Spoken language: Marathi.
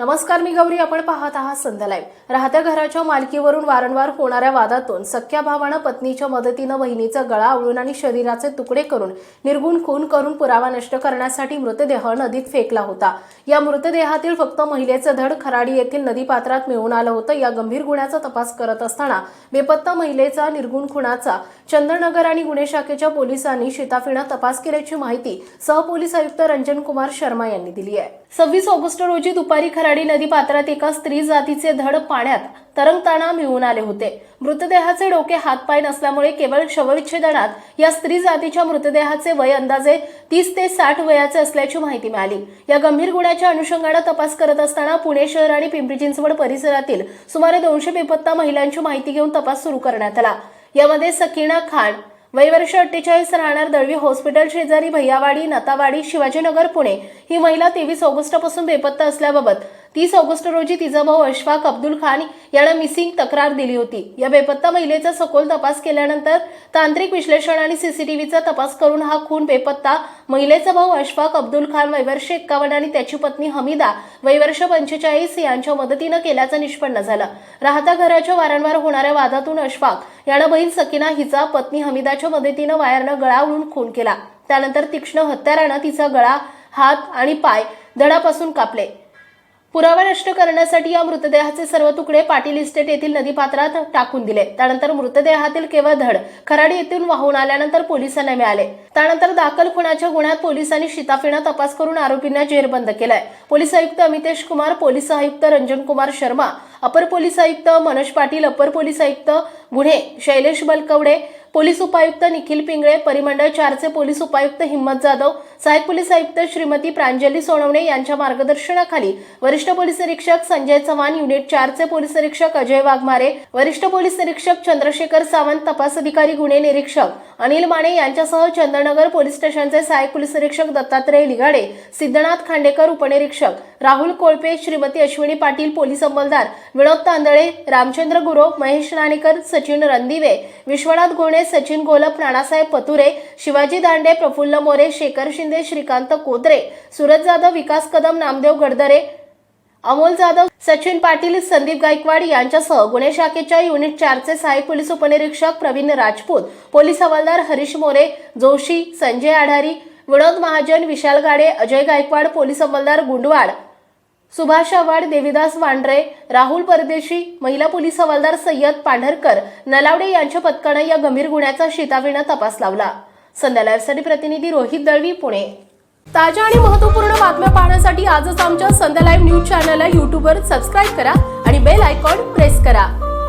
नमस्कार मी गौरी. आपण पाहत आहात संध्या लाईव्ह राहत्या घराच्या मालकीवरून वारंवार होणाऱ्या वादातून सख्या भावानं पत्नीच्या मदतीनं बहिणीचा गळा आवळून आणि शरीराचे तुकडे करून निर्गुण खून करून पुरावा नष्ट करण्यासाठी मृतदेह नदीत फेकला होता. या मृतदेहातील फक्त महिलेचं धड खराडी येथील नदीपात्रात मिळून आलं होतं. या गंभीर गुन्ह्याचा तपास करत असताना बेपत्ता महिलेचा निर्गुण खुणाचा चंद्रनगर आणि गुन्हे शाखेच्या पोलिसांनी शिताफीनं तपास केल्याची माहिती सहपोलीस आयुक्त रंजन कुमार शर्मा यांनी दिली आहे. सव्वीस ऑगस्ट रोजी दुपारी खराडी नदी पात्रात एका स्त्री जातीचे धड पाण्यात तरंगताना मिळून आले होते. मृतदेहाचे डोके हातपाय नसल्यामुळे केवळ शवविच्छेदनात या स्त्री जातीच्या मृतदेहाचे वय अंदाजे तीस ते साठ वयाचे असल्याची माहिती मिळाली. या गंभीर गुन्ह्याच्या अनुषंगाने तपास करत असताना पुणे शहर आणि पिंपरी चिंचवड परिसरातील सुमारे दोनशे बेपत्ता महिलांची माहिती घेऊन तपास सुरू करण्यात आला. यामध्ये सकीना खान वयवर्ष अठ्ठेचाळीस राहणार दळवी हॉस्पिटल शेजारी भैयावाडी नतावाडी शिवाजीनगर पुणे ही महिला तेवीस ऑगस्टपासून बेपत्ता असल्याबाबत तीस ऑगस्ट रोजी तिचा भाऊ अशफाक अब्दुल खान यानं मिसिंग तक्रार दिली होती. या बेपत्ता महिलेचा सखोल तपास केल्यानंतर तांत्रिक विश्लेषण आणि सीसीटीव्हीचा तपास करून हा खून बेपत्ता महिलेचा भाऊ अशफाक अब्दुल खान वैवर्ष एक्कावन्न आणि त्याची पत्नी हमीदा वैवर्ष पंचेचाळीस यांच्या मदतीनं केल्याचं निष्पन्न झालं. राहता घराच्या वारंवार होणाऱ्या वादातून अशफाक यानं बहीण सकीना हिचा पत्नी हमीदाच्या मदतीनं वायरनं गळा उडून खून केला. त्यानंतर तीक्ष्ण हत्यारानं तिचा गळा हात आणि पाय धडापासून कापले. पुरावा नष्ट करण्यासाठी या मृतदेहाचे सर्व तुकडे पाटील इस्टेट येथील नदीपात्रात टाकून दिले. त्यानंतर मृतदेहातील केवळ धड खराडी येथून वाहून आल्यानंतर पोलिसांना मिळाले. त्यानंतर दाखल खुनाच्या गुन्ह्यात पोलिसांनी शिताफीना तपास करून आरोपींना जेरबंद केलाय. पोलीस आयुक्त अमितेश कुमार पोलीस आयुक्त रंजन कुमार शर्मा अपर पोलीस आयुक्त मनोज पाटील अपर पोलीस आयुक्त गुन्हे शैलेश बलकवडे पोलीस उपायुक्त निखिल पिंगळे परिमंडळ चारचे पोलीस उपायुक्त हिम्मत जाधव सहाय्यक पोलीस आयुक्त श्रीमती प्रांजली सोनवणे यांच्या मार्गदर्शनाखाली वरिष्ठ पोलीस निरीक्षक संजय चव्हाण युनिट चारचे पोलीस निरीक्षक अजय वाघमारे वरिष्ठ पोलीस निरीक्षक चंद्रशेखर सावंत तपास अधिकारी गुन्हे निरीक्षक अनिल माने यांच्यासह चंद्रनगर पोलीस स्टेशनचे सहाय्यक पोलीस निरीक्षक दत्तात्रय लिगाडे सिद्धनाथ खांडेकर उपनिरीक्षक राहुल कोळपे श्रीमती अश्विनी पाटील पोलीस अंमलदार विनोद तांदळे रामचंद्र गुरो महेश नाणेकर सचिन रणदिवे विश्वनाथ घोणे सचिन गोलप नानासाहेब पतुरे शिवाजी दांडे प्रफुल्ल मोरे शेखर शिंदे श्रीकांत कोत्रे सुरज जाधव विकास कदम नामदेव गडदरे अमोल जाधव सचिन पाटील संदीप गायकवाड यांच्यासह गुन्हे शाखेच्या युनिट चारचे सहाय्यक पोलीस उपनिरीक्षक प्रवीण राजपूत पोलीस हवालदार हरीश मोरे जोशी संजय आढारी विनोद महाजन विशाल गाडे अजय गायकवाड पोलीस अंमलदार गुंडवाड सुभाष आव्हाड देविदास वांड्रे राहुल परदेशी महिला पोलीस हवालदार सय्यद पांढरकर नलावडे यांच्या पथकानं या गंभीर गुन्ह्याचा शिताफीनं तपास लावला. संध्या लाईव्हसाठी प्रतिनिधी रोहित दळवी पुणे. ताज्या आणि महत्त्वपूर्ण बातम्या पाहण्यासाठी आजच आमच्या संध्या लाईव्ह न्यूज चॅनलला यूट्यूबवर सबस्क्राईब करा आणि बेल आयकॉन प्रेस करा.